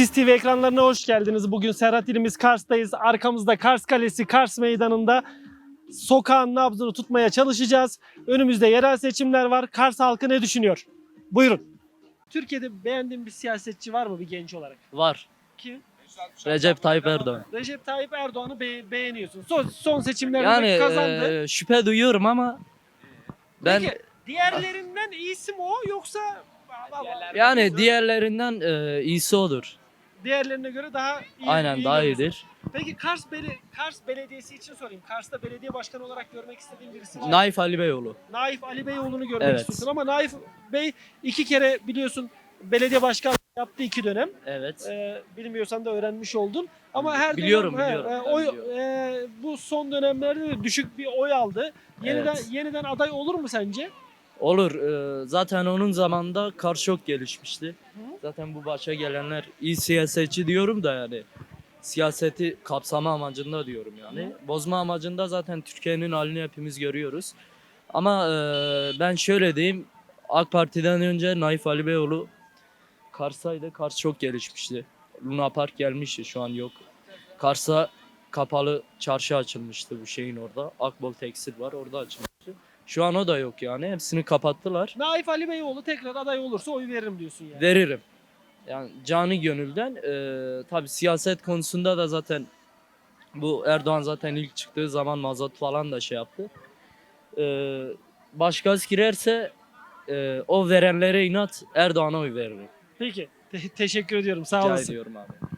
Siz TV ekranlarına hoş geldiniz. Bugün Serhat ilimiz Kars'tayız. Arkamızda Kars Kalesi, Kars Meydanı'nda sokağın nabzını tutmaya çalışacağız. Önümüzde yerel seçimler var. Kars halkı ne düşünüyor? Buyurun. Türkiye'de beğendiğin bir siyasetçi var mı bir genç olarak? Var. Kim? Recep Tayyip Erdoğan. Recep Tayyip Erdoğan'ı be- beğeniyorsun. Son, son seçimlerde Yani kazandı. e, şüphe duyuyorum ama ben Peki diğerlerinden iyisi mi o yoksa yani diğerlerinden e, iyisi odur. Diğerlerine göre daha iyi. Aynen iyi daha görüyorsun. iyidir. Peki Kars, Beli Kars Belediyesi için sorayım. Kars'ta belediye başkanı olarak görmek istediğin birisi var? Naif Ali Beyoğlu. Naif Ali Beyoğlu'nu görmek Evet. istiyorsun ama Naif Bey iki kere biliyorsun belediye başkanlığı yaptı iki dönem. Evet. Ee, bilmiyorsan da öğrenmiş oldun. Ama her Biliyorum, dönem he, biliyorum. e, Ben oy, biliyorum. e, bu son dönemlerde de düşük bir oy aldı. Yeniden Evet. yeniden aday olur mu sence? Olur. e, zaten onun zamanında kar çok gelişmişti. Hı. Zaten bu başa gelenler iyi siyasetçi diyorum da yani siyaseti kapsama amacında diyorum yani. Bozma amacında zaten Türkiye'nin halini hepimiz görüyoruz. Ama e, ben şöyle diyeyim. AK Parti'den önce Naif Ali Beyoğlu Kars'taydı. Kars çok gelişmişti. Luna Park gelmişti şu an yok. Kars'a kapalı çarşı açılmıştı bu şeyin orada. Akbol Tekstil var orada açılmıştı. Şu an o da yok yani. Hepsini kapattılar. Naif Ali Beyoğlu tekrar aday olursa oy veririm diyorsun yani. Veririm. Yani cani gönülden. Ee, tabii siyaset konusunda da zaten bu Erdoğan zaten ilk çıktığı zaman mazot falan da şey yaptı. Ee, başkası girerse e, o verenlere inat Erdoğan'a oy veririm. Peki. Te- teşekkür ediyorum. Sağ Rica olasın. ediyorum abi.